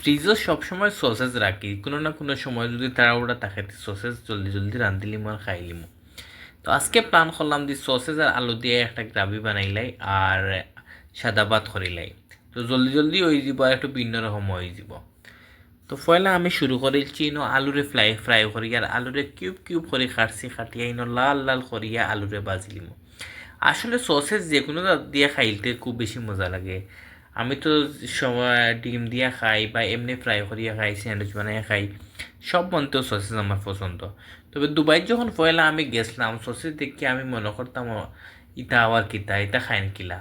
ফ্রিজও সবসময় সসেজ রাখি। কোনো না কোনো সময় যদি তাড়াহুড়া থাকে সসেজ জলদি জলদি রাঁধিলিম আর খাইলিম তো আজকে প্ল্যান করলাম যে সসেজ আর আলু দিয়ে একটা গ্রাভি বানাইলাই আর সাদা ভাত করিলাই তো জলদি জলদি হয়ে যাব, আর একটু ভিন্ন রকম হয়ে যাব। তো পয়লা আমি শুরু করেছি ইনো আলুরে ফ্রাই ফ্রাই করি আর আলুরে কিউব কিউব করে কাটছি কাটিয়া ইনো লাল লাল করিয়া আলুরে বাজিলিম আসলে সসেজ যে কোনো দিয়ে খাইতে খুব বেশি মজা লাগে। আমি তো সময় ডিম দিয়া খাই বা এমনি ফ্রাই করিয়া খাই স্যান্ডউইচ বানাইয়া খাই সব মন্তেও সসেজ আমার পছন্দ। তবে দুবাই যখন পয়লা আমি গেছিলাম সসেজ দেখে আমি মনে করতাম "ও, ইটা আবার কিতা এটা খাইন কিলা?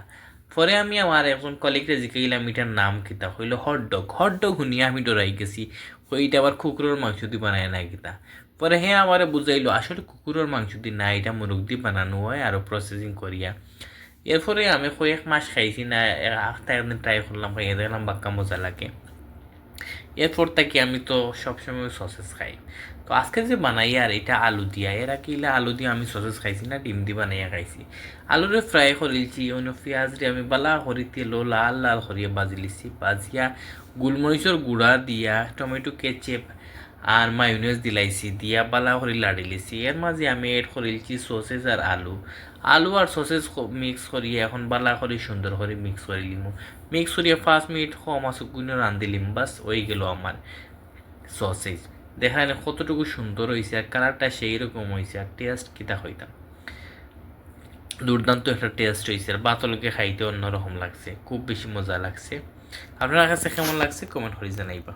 পরে আমি আমার একজন কলিগরে জিকাইলাম এটার নাম কিতা? হইল হটডগ হটডগ শুনিয়া আমি ডরাই গেছি। কই এটা আবার কুকুরের মাংস দিয়ে বানায় না কিতা? পরে হ্যাঁ আমারে বুঝাইলো আসলে কুকুরের মাংস দিয়ে না এটা মুরগ দিয়ে বানানো হয় আরও প্রসেসিং করিয়া। এরপরে আমি কয়েক মাস খাইছি না একটা একদিন ট্রাই করলাম, খাইয়ে দেখলাম বাক্কা মজা লাগে। এরপর থেকে আমি তো সবসময় সসেস খাই। তো আজকে যে বানাই, আর এটা আলু দিয়া, এর ইলা আলু দিয়ে আমি সসেস খাইছি না, ডিম দিয়ে বানাইয়া খাইছি। আলুরে ফ্রাই করিলছি অন্য পেঁয়াজ দিয়ে আমি বালা করি, তেলো, লাল লাল করিয়া বাজি লিছি বাজিয়া গোলমরিচর গুঁড়া দিয়া, টমেটো, কেচেপ আর মায়োনেজ দিলাইছি, দিয়া বালা করে লাড়ি লিছি। এর মাঝে আমি এড করিলছি সসেজ আর আলু। আলু আর সসেজ মিক্স করিয়া এখন বালা করে সুন্দর করে মিক্স করে লিমু। মিক্স করিয়া পাঁচ মিনিট কম আছে গুলো রাঁধিলিম বাস ওই গেল আমার সসেজ দেখা যায় কতটুকু সুন্দর হয়েছে আর কালারটা সেই রকম হয়েছে আর টেস্ট কিতা হইতাম দুর্দান্ত একটা টেস্ট হয়েছে আর বাতলকে খাইতে অন্যরকম লাগছে, খুব বেশি মজা লাগছে। আপনার কাছে কেমন লাগছে কমেন্ট করে জানাইবা।